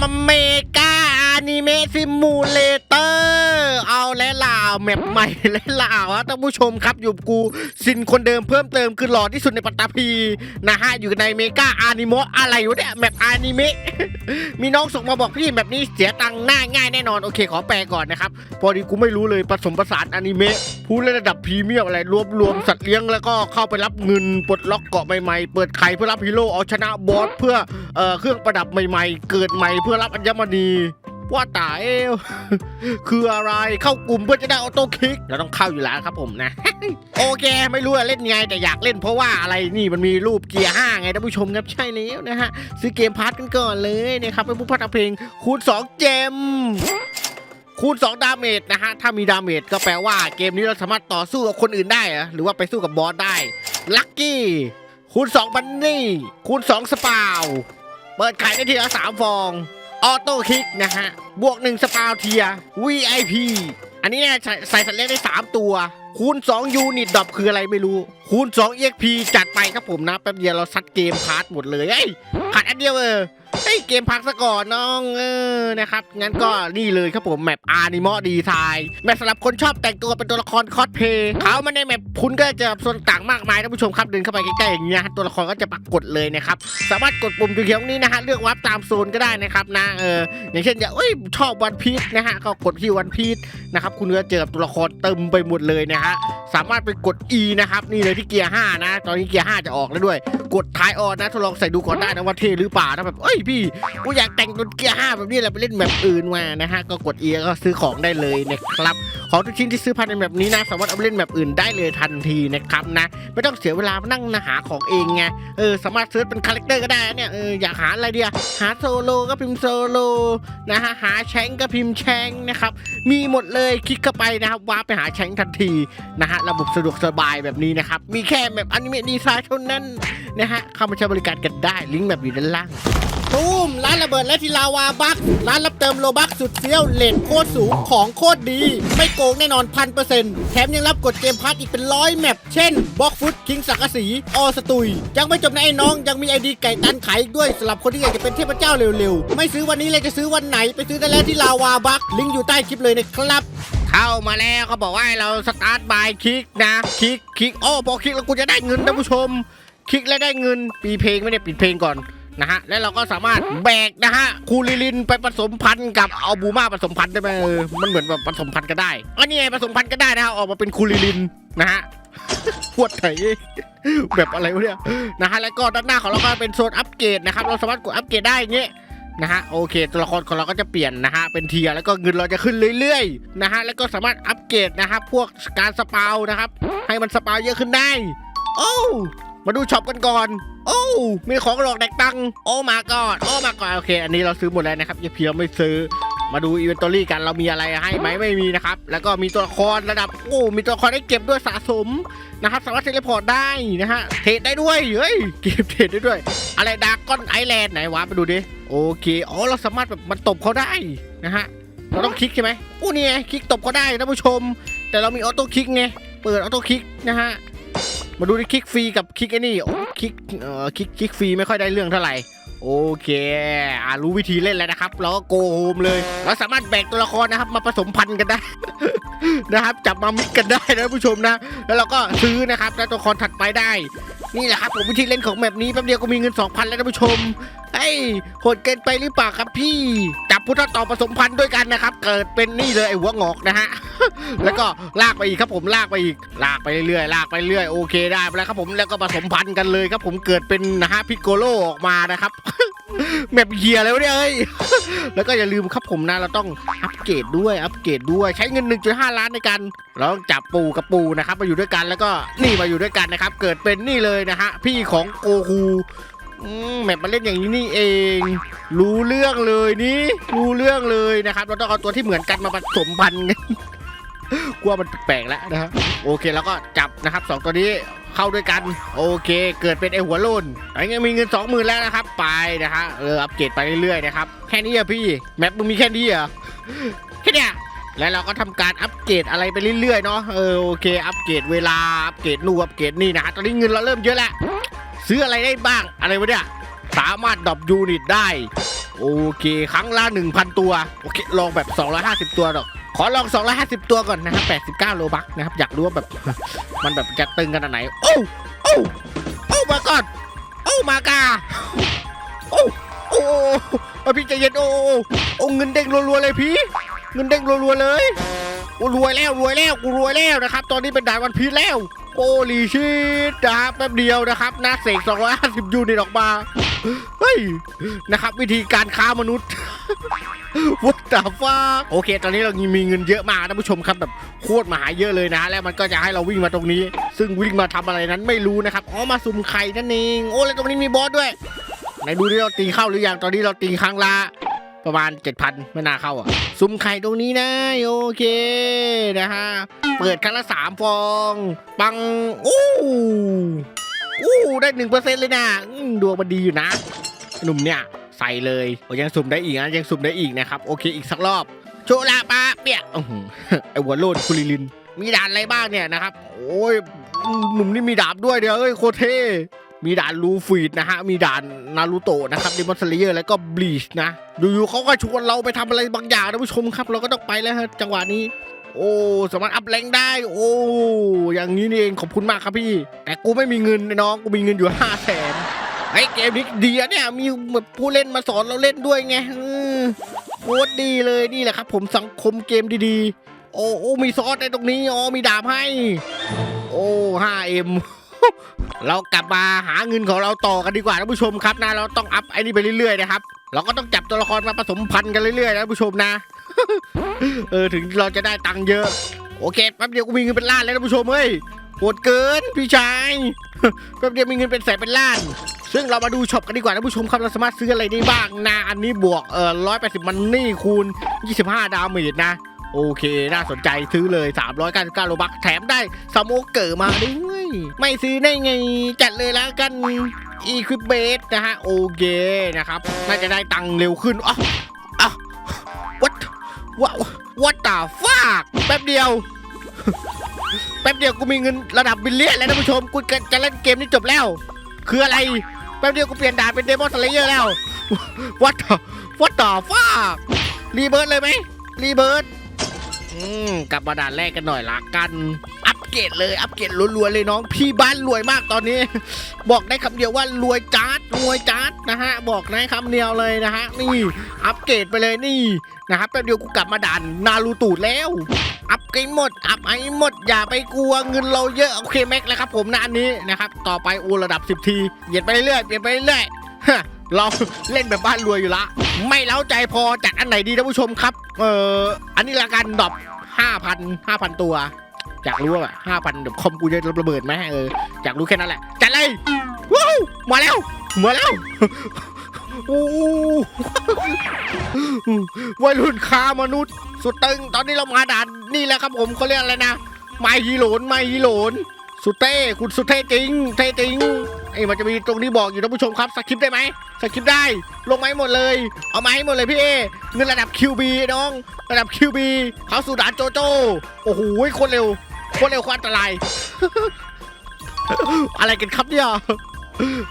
มาเมกาอนิเมะซิมูเลเตอร์ เอาและล่าวแมปใหม่และล่าวะท่านผู้ชมครับอยู่กูสินคนเดิมเพิ่มเติมคือหล่อที่สุดในปัตตภีนะฮะอยู่ในเมกาอนิโมะอะไรวะเนี่ยแมปอนิเมะมีน้องส่งมาบอกพี่แบบนี้เสียตังค์หน้าง่ายแน่นอนโอเคขอแปลก่อนนะครับพอดีกูไม่รู้เลยผสมผสานอนิเมะผู้เล่นระดับพรีเมียมอะไรรวบรวมสัตว์เลี้ยงแล้วก็เข้าไปรับเงินปลดล็อกเกาะใหม่ๆเปิดไข่เพื่อรับฮีโร่เอาชนะบอสเพื่อเอ่อเครื่องประดับใหม่ ๆ เกิดใหม่เพื่อรับอัญมณี ว่าตาเอวคืออะไรเข้ากลุ่มเพื่อจะได้ออโต้คลิกเราต้องเข้าอยู่แล้วครับผมนะ โอเค ไม่รู้จะเล่นไงแต่อยากเล่นเพราะว่าอะไรนี่มันมีรูปเกียร์ห้าไงท่านผู้ชมครับใช่แล้วนะฮะ ซื้อเกมพาร์ทกันก่อนเลยนะครับเป็นผู้พัฒนาเพลงคูณ2เจมคูณ2ดาเมจนะฮะ ถ้ามีดาเมจก็แปลว่าเกมนี้เราสามารถต่อสู้กับคนอื่นได้ หรอหรือว่าไปสู้กับบอสได้ ลัคกี้ คูณ2บันนี่ คูณ2สปาว เปิดขายได้ทีละ3ฟอง ออโต้คลิกนะฮะ บวก 1 สปาวเทีย VIP อันนี้เนี่ยใส่ใส่สัตว์เลี้ยงได้ 3 ตัว คูณ 2 ยูนิตดรอปคืออะไรไม่รู้ คูณ 2 EXP จัดไปครับผมนะ แป๊บเดียวเราซัดเกมพาร์ทหมดเลย เอ้ยขาดอันเดียวเออ เฮ้ยเกมพักซะก่อนน้องเออนะครับงั้นก็นี่เลยครับผมแมปอานิมอดีไซน์แมปสำหรับคนชอบแต่งตัวเป็นตัวละครคอสเพย์เขามาในแมปคุณก็จะส่วนต่างมากมายท่านผู้ชมครับเดินเข้าไปใกล้ๆอย่างเงี้ยตัวละครก็จะปรากฏเลยนะครับสามารถกดปุ่มเขียวๆนี้นะฮะเลือกวับตามโซนก็ได้นะครับนะเอออย่างเช่นอย่าเอ้ยชอบวันพีชนะฮะก็กดที่วันพีชนะครับคุณก็เจอกับตัวละครเต็มไปหมดเลยนะฮะสามารถไปกด E นะครับนี่เลยที่เกียร์5นะ ตอนนี้เกียร์5จะออกแล้วด้วย กดท้ายออนนะทดลองใส่ดูก่อนได้นะว่าเท่หรือเปล่านะแบบเอ้ยพี่กูอยากแต่งรถเกียร์5แบบนี้แหละไปเล่นแบบอื่นมานะฮะก็กด E แล้วก็ซื้อของได้เลยนะครับของทุกชิ้นที่ซื้อภายในแบบนี้นะสามารถเอาไปเล่นแบบอื่นได้เลยทันทีนะครับนะ ไม่ต้องเสียเวลานั่งหาของเองไงเออสามารถเซิร์ชเป็นคาแรคเตอร์ก็ได้เนี่ยเอออยากหาอะไรเดียหาโซโลก็พิมพ์โซโลนะฮะหาแชงก็พิมพ์แชงนะครับมีหมดเลยคลิกเข้าไปนะครับว้าร์ปไปหาแชงทันทีนะฮะระบบสะดวกสบายแบบนี้นะครับมีแค่แบบอนิเมะดีไซน์เท่านั้นนะฮะเข้ามาใช้บริการกันได้ลิงก์แบบอยู่ด้านล่าง ตูมร้านระเบิดและทีลาวาบักร้านรับเติมโลบักสุดเฟี้ยวเลทโคตรสูงของโคตรดี ไม่โกงแน่นอนพันเปอร์เซ็นต์แถมยังรับกดเกมพัทอีกเป็นร้อยแมปเช่นบล็อกฟุตคิงสักกะสีออสตุย ยังไม่จบนะไอ้น้องยังมีไอดีไก่ตันขายด้วยสำหรับคนที่อยากจะเป็นเทพเจ้าเร็วๆ ไม่ซื้อวันนี้เลยจะซื้อวันไหนไปซื้อได้แล้วที่ลาวาบักลิงก์อยู่ใต้คลิปเลยนะครับเข้ามาแล้วเขาบอกว่าเราสตาร์ทบายคลิกนะคลิกคลิกโอ้พอคลิกแล้วกูจะได้เงินท่านผู้ชม คลิกแล้วได้เงินปีเพลงไม่ได้ปิดเพลงก่อน นะฮะ แล้วเราก็สามารถแบกนะฮะคูลิลินไปผสมพันธุ์กับเอาบูมาผสมพันธุ์ได้ไหมเออมันเหมือนแบบผสมพันธุ์ก็ได้อันนี้ไงผสมพันธุ์ก็ได้นะฮะออกมาเป็นคูลิลินนะฮะปวดไถแบบอะไรวะเนี่ยนะฮะแล้วก็ด้านหน้าของเราก็เป็นโซนอัปเกรดนะครับเราสามารถกดอัปเกรดได้เงี้ยนะฮะโอเคตัวละครของเราก็จะเปลี่ยนนะฮะเป็นเทียร์แล้วก็เงินเราจะขึ้นเรื่อยๆนะฮะแล้วก็สามารถอัปเกรดนะครับพวกการสปาวนะครับให้มันสปาวเยอะขึ้นได้ โอ้มาดูช็อปกันก่อน โอ้มีของหลอกแดกตังค์โอ้มาก่อนโอ้มาก่อนโอเค อันนี้เราซื้อหมดแล้วนะครับอย่าเพียงไม่ซื้อมาดูอีเวนตอรี่กันเรามีอะไรให้ไหมไม่มีนะครับ แล้วก็มีตัวละครระดับโอ้มีตัวละครให้เก็บด้วยสะสมนะครับสามารถเทเลพอร์ตได้นะฮะเทรดได้ด้วยเฮ้ยเก็บเทรดได้ด้วย อะไรดากอนไอแลนด์ไหนวะไปดูดิโอเคอ๋อเราสามารถแบบมันตบเขาได้นะฮะเราต้องคลิกใช่ไหมอู้นี่ไงคลิกตบเขาได้ท่านผู้ชม แต่เรามีออโต้คลิกไงเปิดออโต้คลิกนะฮะมาดูดิคลิกฟรีกับคลิกไอ้นี่โอ้ คลิกเอ่อคลิกคลิกฟรีไม่ค่อยได้เรื่องเท่าไหร่ โอเคอ่ารู้วิธีเล่นแล้วนะครับ เราก็โกโฮมเลย เราสามารถแบกตัวละครนะครับ มาผสมพันธุ์กันได้ นะครับ จับมามิกกันได้นะผู้ชมนะ แล้วเราก็ซื้อนะครับแล้วตัวละครถัดไปได้ นี่แหละครับผมวิธีเล่นของแบบนี้แป๊บเดียวก็มีเงิน 2,000 แล้วนะผู้ชม เฮ้ยโหดเกินไปหรือเปล่าครับพี่ จับพุทธต่อผสมพันธุ์ด้วยกันนะครับ เกิดเป็นนี่เลยไอ้หัวงอกนะฮะ แล้วก็ลากไปอีกครับผมลากไปอีก ลากไปเรื่อยๆลากไปเรื่อยโอเคได้ไปแล้วครับผมแล้วก็ผสมพันธุ์กันเลยครับผมเกิดเป็นนะฮะพิกโกโลออกมานะครับแมปเฮียแล้วเนี่ยเอ้ยแล้วก็อย่าลืมครับผมนะเราต้องอัปเกรดด้วยอัปเกรดด้วยใช้เงิน 1.5 ล้านในการเราต้องจับปูกับปูนะครับมาอยู่ด้วยกันแล้วก็นี่มาอยู่ด้วยกันนะครับ เกิดเป็นนี่เลยนะฮะพี่ของโกคูอืมแมปมาเล่นอย่างนี้นี่เอง รู้เรื่องเลยนี่รู้เรื่องเลยนะครับ เราต้องเอาตัวที่เหมือนกันมาผสมพันธุ์ กลัวมันแปลกแล้วนะฮะโอเคแล้วก็จับนะครับสองตัวนี้เข้าด้วยกัน โอเค เกิดเป็นไอหัวโลนไอ้เงี้ยมีเงินสองหมื่นแล้วนะครับ ไปนะฮะเอออัปเกรดไปเรื่อยๆนะครับแค่นี้อะพี่แมปมึงมีแค่นี้เหรอแค่เนี้ยแล้วเราก็ทำการอัปเกรดอะไรไปเรื่อยๆเนาะเออโอเค อัปเกรดเวลาอัปเกรดนู่นอัปเกรดนี่นะฮะตอนนี้เงินเราเริ่มเยอะแล้วซื้ออะไรได้บ้างอะไรวะเนี่ยสามารถดรอปยูนิตได้ โอเค ครั้งละ1,000 ตัว โอเค ลองแบบ 250 ตัวหรอก ขอลอง 250 ตัวก่อนนะครับ89 โลบักนะครับ อยากรู้ว่าแบบ มันแบบจะตึงขนไหน โอ้ โอ้ โอ้มาก่อน โอ้ มากา โอ้ โอ้โอ้พี่ใจเย็นโอ้โอ้ โอ้ เงินเด้งรัวๆเลยพี่ เงินเด้งรัวๆเลยโอ้รวยแล้วรวยแล้วกูรวยแล้วนะครับ ตอนนี้เป็นด่านวันพีชแล้ว โอ้ลีชิตนะครับแป๊บเดียวนะครับนาเสก250 ยูนิตออกมา เฮ้ย นะครับ วิธีการค้ามนุษย์ วัดตาฟ้าโอเค ตอนนี้เรามีเงินเยอะมากท่านผู้ชมครับแบบโคตรมหาเยอะเลยนะ แล้วมันก็จะให้เราวิ่งมาตรงนี้ ซึ่งวิ่งมาทำอะไรนั้นไม่รู้นะครับอ๋อมาสุ่มไข่นั่นเองโอ้แล้วตรงนี้มีบอสด้วยไหนดูดิเราตีเข้าหรือยังตอนนี้เราตีครั้งละประมาณ 7,000 ไม่น่าเข้าอะสุ่มไข่ตรงนี้นะโอเคนะฮะเปิดครั้งละสามฟอง ปังอู้อู้ได้หนึ่งเปอร์เซ็นต์เลยนะดวงมันดีอยู่นะหนุ่มเนี่ย ใส่เลยโอ้ยังสุ่มได้อีกนะยังสุ่มได้อีกนะครับโอเคอีกสักรอบโชลาปาเปียกอื้อหือไอหัวโลนคุลิลิน มีด่านอะไรบ้างเนี่ยนะครับ โอ้ยหนุ่มนี่มีดาบด้วยเดี๋ยวเอ้ยโคเทมีด่านลูฟีดนะฮะ มีด่านนารูโตะนะครับดิมอนสเลเยอร์แล้วก็บลีชนะอยู่ๆเขาก็ชวนเราไปทำอะไรบางอย่างนะผู้ชมครับ เราก็ต้องไปแล้วฮะจังหวะนี้ โอ้สามารถอัพแรงได้ โอ้อย่างนี้นี่เองขอบคุณมากครับพี่ แต่กูไม่มีเงินนะน้องกูมีเงินอยู่ห้าแสน ไอ้เกมนี้ดีอะเนี่ยมีแบบผู้เล่นมาสอนเราเล่นด้วยไงโคตรดีเลยนี่แหละครับ ผมสังคมเกมดีๆ โอ้โอ้มีซอสในตรงนี้อ๋อมีดาบให้ โอ้ 5M เรากลับมาหาเงินของเราต่อกันดีกว่าท่านผู้ชมครับนะ เราต้องอัพไอ้นี่ไปเรื่อยๆนะครับ เราก็ต้องจับตัวละครมาผสมพันธุ์กันเรื่อยๆนะท่านผู้ชมนะ เออถึงเราจะได้ตังค์เยอะ โอเคแป๊บเดียวกูมีเงินเป็นล้านแล้วท่านผู้ชมเฮ้ย โหดเกินพี่ชายแป๊บเดียวมีเงินเป็นแสนเป็นล้าน ซึ่งเรามาดูช็อปกันดีกว่าท่านผู้ชมครับเราสามารถซื้ออะไรได้บ้างนะอันนี้บวกเอ่อร้อยแปดสิบมันนี่คูณ 25 ดาวเมจนะ โอเค น่าสนใจซื้อเลย 399โลบักแถมได้สโมเกอร์มาด้วยไม่ซื้อได้ไง จัดเลยแล้วกันอีควิปเบสนะฮะ โอเคนะครับ น่าจะได้ตังค์เร็วขึ้นอ๋ออ๋อ what what what the fuck แป๊บเดียว แป๊บเดียวกูมีเงินระดับบิลเลียนแล้วท่านผู้ชมกูจะเล่นเกมนี้จบแล้ว คืออะไร แป๊บเดียวกูเปลี่ยนด่านเป็นเดมอนสเลเยอร์แล้ว what the what the fuck รีเบิร์ดเลยไหมรีเบิร์ดอืมกลับมาด่านแรกกันหน่อยละกัน อัปเกรดเลย อัปเกรดรัวๆเลยน้อง พี่บ้านรวยมากตอนนี้ บอกได้คำเดียวว่ารวยจัดรวยจัดนะฮะ บอกได้คำเดียวเลยนะฮะ นี่ อัปเกรดไปเลยนี่นะครับแป๊บเดียวกูกลับมาด่านนารูตูดแล้ว อัพกันหมด อัพไอ้หมด อย่าไปกลัวเงินเราเยอะโอเคแม็กแล้วครับผมนะอันนี้นะครับต่อไปอูระดับ 10 ทีเปลี่ยนไปเรื่อยเปลี่ยนไปเรื่อยเราเล่นแบบบ้านรวยอยู่ละ ไม่เล้าใจพอจัดอันไหนดีท่านผู้ชมครับ เอออันนี้ละกันดอบ5,000 5,000 ตัวอยากรู้ว่าห้าพันเดี๋ยวคอมกูจะระเบิดไหมเอออยากรู้แค่นั้นแหละจัดเลยว้าวมาแล้วมาแล้ว โอ้วัยรุ่นค้ามนุษย์ สุดตึง ตอนนี้เรามาด่านนี่แหละครับผมเขาเรียกอะไรนะไมฮีโหลนไมฮีโหลนสุดเต้คุณสุดเท่จริงเท่จริงไอ้มันจะมีตรงนี้บอกอยู่ท่านผู้ชมครับสคริปได้ไหมสคริปได้ ลงมาให้หมดเลย เอามาให้หมดเลยพี่เอเงินระดับ QB น้อง ระดับ QB เขาสู่ด่านโจโจโอ้โหคนเร็วคนเร็วคนอันตราย อะไรกันครับเนี่ย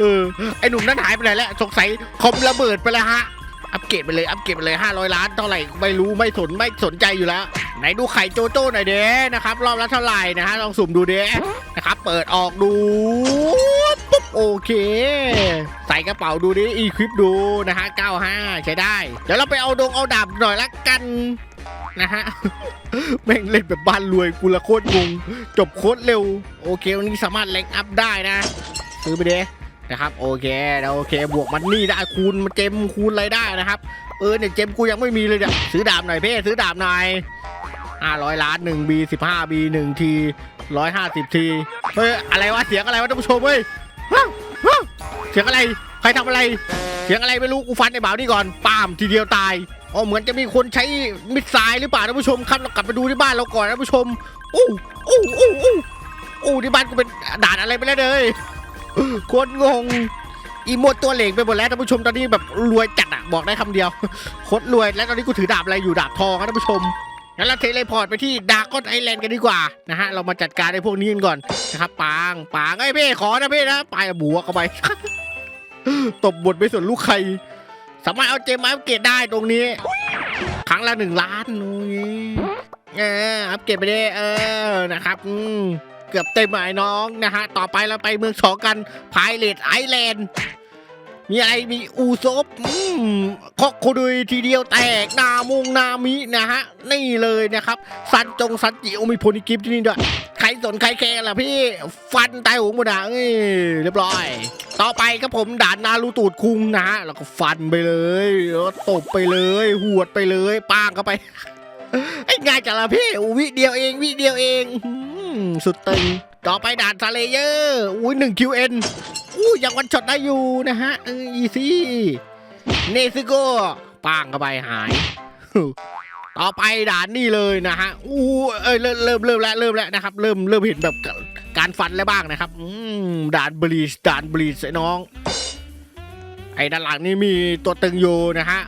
เออไอหนุ่มนั่นหายไปไหนแล้วสงสัยคอมระเบิดไปแล้วฮะ อัปเกรดไปเลยอัปเกรดไปเลย 500 ล้านเท่าไหร่ไม่รู้ไม่สนไม่สนใจอยู่แล้ว ไหนดูไข่โจโจ้หน่อยเด้นะครับรอบละเท่าไหร่นะฮะลองสุ่มดูเด้นะครับเปิดออกดูปุ๊บโอเค ใส่กระเป๋าดูดิอีควิปดูนะฮะ 95 ใช้ได้ เดี๋ยวเราไปเอาดงเอาดาบหน่อยละกันนะฮะแม่งเล่นแบบบ้านรวยกูละโคตรงง จบโคตรเร็ว โอเควันนี้สามารถแรงอัพได้นะ ซื้อไปเด้นะครับโอเคแล้วโอเคบวกมันนี่ได้คูณมันเจมคูณอะไรได้นะครับ เออเนี่ยเจมกูยังไม่มีเลยเนี่ยซื้อดาบหน่อยเพ่ซื้อดาบหน่อยห้าร้อยล้านหนึ่งบีสิบห้าบีหนึ่งทีร้อยห้าสิบทีเฮ้ยอะไรวะเสียงอะไรวะท่านผู้ชมเฮ้ยฮะฮะเสียงอะไรใครทำอะไร เสียงอะไรไม่รู้กูฟันไอ้บ่าวนี่ก่อนปามทีเดียวตายอ๋อเหมือนจะมีคนใช้มิดไซล์หรือเปล่าท่านผู้ชมครับเรากลับไปดูที่บ้านเราก่อนท่านผู้ชมอู้อู้อู้อู้อู้ที่บ้านกูเป็นด่านอะไรไปแล้วเลย โคนงง อีโมดตัวเหล็กไปหมดแล้วท่านผู้ชมตอนนี้แบบรวยจัดอะบอกได้คำเดียวโคตรรวยแล้วตอนนี้กูถือดาบอะไรอยู่ดาบทองครับท่านผู้ชมงั้นเราเทเลพอร์ตไปที่ดาร์กอนไอแลนด์กันดีกว่านะฮะเรามาจัดการไอ้พวกนี้กันก่อนนะครับปางปางไอ้เพ่ขอนะเพ่นะไปบัวเข้าไป ตบบทไปส่วนลูกใคร สามารถเอาเจมมาอัปเกรดได้ตรงนี้ ครั้งละหนึ่งล้านโอ้ยเอออัปเกรดไปได้เออนะครับอืม กือบเต็มหมายน้องนะฮะ ต่อไปเราไปเมืองสองกันพายเลดไอแลนด์มีอะไรมีอูซบอืมคอกโคดุยทีเดียวแตกนามุงนามินะฮะ นี่เลยนะครับซันจงซันจิโอมีโพนิกิฟที่นี่ด้วย ใครสนใครแคร์ล่ะพี่ ฟันตายหูหมดอะเรียบร้อย ต่อไปครับผมด่านนารูตูดคุงนะฮะแล้วก็ฟันไปเลยตบไปเลย หวดไปเลยป้างเข้าไป ไอ้ง่ายจังละพี่วิเดียวเองวิเดียวเองสุดตึงต่อไปด่านซาเลเยอร์อุ้ยหนึ่งคิวเอ็นอู้ยังวันช็อตได้อยู่นะฮะเอออีซี่เนซึโกป้างเข้าไปหาย ต่อไปด่านนี่เลยนะฮะอู้เอ้ยเริ่มเริ่มเริ่มแล้วเริ่มแล้วนะครับ เริ่มเริ่มเห็นแบบการฟันแล้วบ้างนะครับอืมด่านบลีชด่านบลีชไอ้น้อง ไอ้ด้านหลังนี่มีตัวตึงโยนะฮะ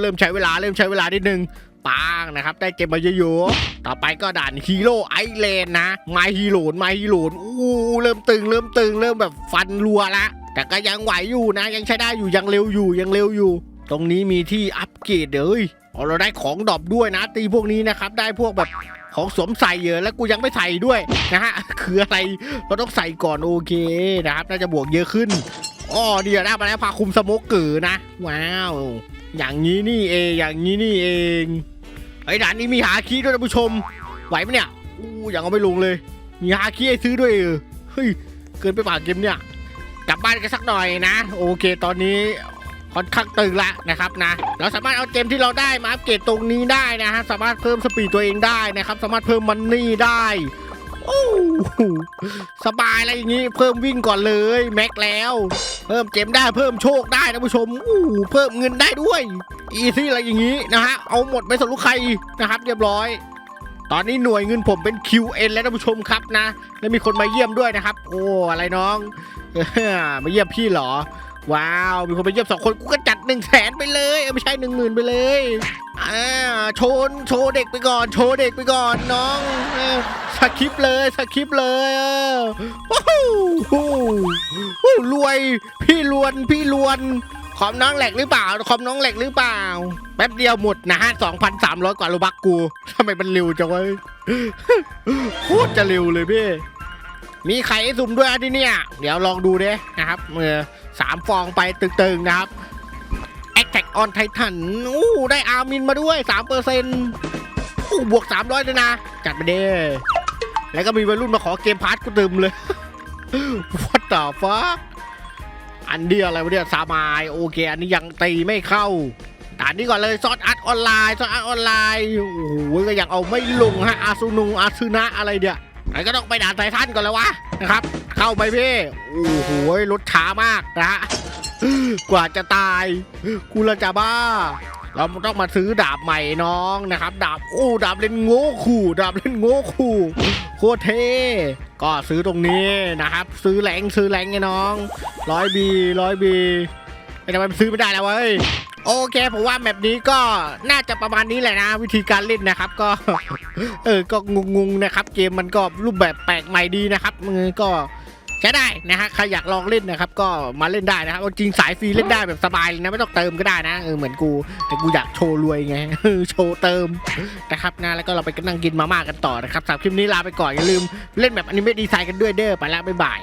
เริ่มใช้เวลาเริ่มใช้เวลานิดนึงปางนะครับ ได้เกมมาเยอะๆต่อไปก็ด่านฮีโร่ไอแลนด์นะไมฮีโร่ไมฮีโร่อู้เริ่มตึง เริ่มตึง เริ่มแบบฟันรัวละแต่ก็ยังไหวอยู่นะ ยังใช้ได้อยู่ยังเร็วอยู่ยังเร็วอยู่ ตรงนี้มีที่อัปเกรดเอ้ยเราได้ของดอปด้วยนะ ตีพวกนี้นะครับ ได้พวกแบบของสวมใส่เยอะแล้วกูยังไม่ใส่ด้วยนะฮะคืออะไรเราต้องใส่ก่อนโอเคนะครับ น่าจะบวกเยอะขึ้น อ๋อเดี๋ยวได้มาแล้วพาคุมสโมกเกอร์นะ ว้าว อย่างนี้นี่เองอย่างนี้นี่เองไอ้ด่านนี้มีหาคีด้วยท่านผู้ชม ไหวไหมเนี่ยอู้ยังเอาไม่ลงเลย มีหาคีให้ซื้อด้วยเออเฮ้ยเกินไปป่าเกมเนี่ยกลับบ้านกันสักหน่อยนะ โอเคตอนนี้ค่อนข้างตึงละนะครับนะ เราสามารถเอาเกมที่เราได้มาอัปเกรดตรงนี้ได้นะฮะสามารถเพิ่มสปีดตัวเองได้นะครับ สามารถเพิ่มมันนี่ได้ โอ้สบายอะไรอย่างนี้ เพิ่มวิ่งก่อนเลยแม็กแล้ว เพิ่มเจมได้เพิ่มโชคได้นะผู้ชมอู้เพิ่มเงินได้ด้วย อีซี่อะไรอย่างนี้นะฮะเอาหมดไปสำรุกใครนะครับ เรียบร้อย ตอนนี้หน่วยเงินผมเป็น QN แล้วนะผู้ชมครับนะ แล้วมีคนมาเยี่ยมด้วยนะครับ โอ้อะไรน้องมาเยี่ยมพี่เหรอ ว้าว มีคนมาเยี่ยมสองคนกูก็จัดหนึ่งแสนไปเลยไม่ใช่หนึ่งหมื่นไปเลยอ่าโชว์โชว์เด็กไปก่อน โชว์เด็กไปก่อนน้องสคริปเลยสคริปเลยเออว้าวรวย พี่ลวนพี่ลวนคอมน้องแหลกหรือเปล่าคอมน้องแหลกหรือเปล่า แป๊บเดียวหมดนะฮะ2,300กว่าโลบักกูทำไมมันเร็วจังวะโคตรจะเร็วเลยพี่ มีไข่ให้สุ่มด้วยนะที่เนี่ย เดี๋ยวลองดูเด้นะครับเมื่อสามฟองไปตึงๆนะครับ Attack on Titan อู้ได้อาร์มินมาด้วย3เปอร์เซ็นต์อู้บวก 300ด้วยนะ จัดไปเด้แล้วก็มีวัยรุ่นมาขอเกมพาร์ทกูตึมเลย What the fuck อันเดียอะไรวะเนี่ยสามายโอเค อันนี้ยังตีไม่เข้าด่านนี้ก่อนเลยซอสอัดออนไลน์ซอสอัดออนไลน์โอ้โหก็ยังเอาไม่ลงฮะอาซูนุงอาซูนะอะไรเดีย ไอ้ก็ต้องไปด่านไททันก่อนแล้ววะนะครับ เข้าไปพี่ โอ้โหรถช้ามากนะฮะกว่าจะตายกูละจะบ้า เราต้องมาซื้อดาบใหม่น้องนะครับ ดาบโอ้ดาบเล่นโง่ขู่ดาบเล่นโง่ขู่โคตรเท่ก็ซื้อตรงนี้นะครับ ซื้อแรงซื้อแรงไงน้องร้อยบีร้อยบีแต่ทำไมมันซื้อไม่ได้แล้วเว้ยโอเคผมว่าแมปนี้ก็น่าจะประมาณนี้แหละนะ วิธีการเล่นนะครับ ก็ เออก็งงๆนะครับเกมมันก็รูปแบบแปลกใหม่ดีนะครับมือก็ใช้ได้นะฮะใครอยากลองเล่นนะครับ ก็มาเล่นได้นะครับจริงสายฟรีเล่นได้แบบสบายเลยนะไม่ต้องเติมก็ได้นะเออเหมือนกู แต่กูอยากโชว์รวยไงโชว์เติมนะครับนะแล้วก็เราไปนั่งกินมาม่ากันต่อนะครับสำหรับคลิปนี้ลาไปก่อนอย่าลืมเล่นแบบอนิเมะดีไซน์กันด้วยเด้อไปแล้วบ๊ายบาย